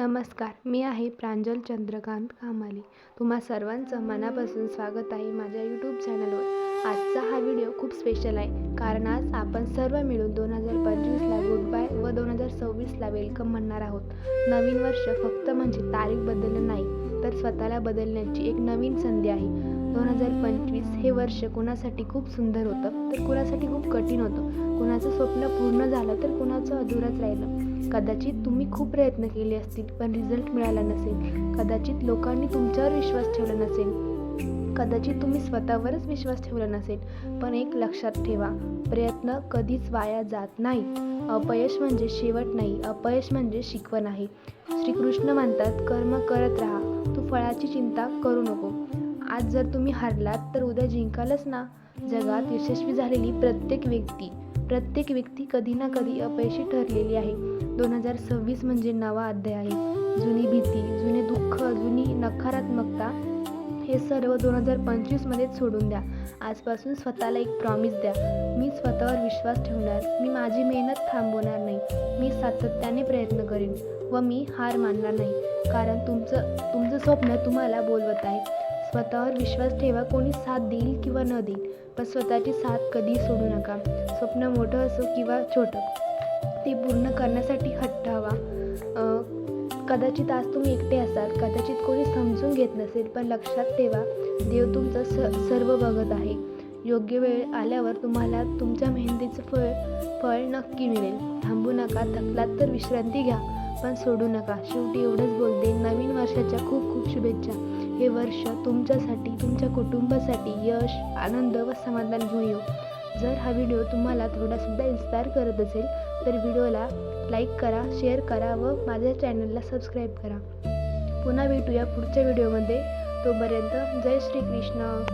नमस्कार मी आहे प्रांजल चंद्रकांत कामाली. तुम्हा सर्वांचं मनापासून स्वागत आहे माझ्या यूट्यूब चॅनलवर आजचा हा व्हिडिओ खूप स्पेशल आहे कारण आज आपण सर्व मिळून दोन हजार पंचवीसला गुड बाय व दोन हजार सव्वीसला वेलकम म्हणणार आहोत. नवीन वर्ष फक्त म्हणजे तारीख बदलणं नाही तर स्वतःला बदलण्याची एक नवीन संधी आहे. दोन हजार पंचवीस हे वर्ष कुणासाठी खूप सुंदर होतं तर कुणासाठी खूप कठीण होतं. कुणाचं स्वप्न पूर्ण झालं तर कुणाचं अधुराच राहिलं. कदाचित तुम्ही खूप प्रयत्न केले असतील पण रिझल्ट मिळाला नसेल. कदाचित लोकांनी तुमच्यावर विश्वास ठेवला नसेल. कदाचित तुम्ही स्वतःवरच विश्वास ठेवला नसेल. पण एक लक्षात ठेवा प्रयत्न कधीच वाया जात नाही. अपयश म्हणजे शेवट नाही अपयश म्हणजे शिकवण आहे. श्रीकृष्ण म्हणतात कर्म करत राहा तू फळाची चिंता करू नको. आज जर तुम्ही हारलात तर उद्या जिंकालच ना. जगात यशस्वी झालेली प्रत्येक व्यक्ती प्रत्येक व्यक्ती कधी ना कधी अपयशी ठरलेली आहे. दोन हजार सव्वीस म्हणजे नवा अध्याय आहे. जुनी भीती जुने दुःख जुनी नकारात्मकता हे सर्व दोन हजार पंचवीसमध्येच सोडून द्या. आजपासून स्वतःला एक प्रॉमिस द्या. मी स्वतःवर विश्वास ठेवणार मी माझी मेहनत थांबवणार नाही. मी सातत्याने प्रयत्न करेन व मी हार मानणार नाही. कारण तुमचं तुमचं स्वप्न तुम्हाला बोलवत आहे. स्वतःवर विश्वास ठेवा कोणी साथ देईल किंवा न देईल पण स्वतःची साथ कधी सोडू नका. स्वप्न मोठं असो किंवा छोटं ते पूर्ण करण्यासाठी हट्ट हवा कदाचित आज तुम्ही एकटे असाल कदाचित कोणी समजून घेत नसेल पण लक्षात ठेवा देव तुमचं स सर्व बघत आहे. योग्य वेळ आल्यावर तुम्हाला तुमच्या मेहनतीचं फळ फळ नक्की मिळेल. थांबू नका थकलात तर विश्रांती घ्या पण सोडू नका. शेवटी एवढंच बोलते नवीन वर्षाच्या खूप खूप शुभेच्छा. हे वर्ष तुमच्यासाठी तुमच्या कुटुंबासाठी यश आनंद व समाधान घेऊन येऊ. जर हा व्हिडिओ तुम्हाला थोडासुद्धा इन्स्पायर करत असेल तर व्हिडिओला लाईक करा शेअर करा व माझ्या चॅनलला सबस्क्राईब करा. पुन्हा भेटूया पुढच्या व्हिडिओमध्ये. तोपर्यंत जय श्री कृष्ण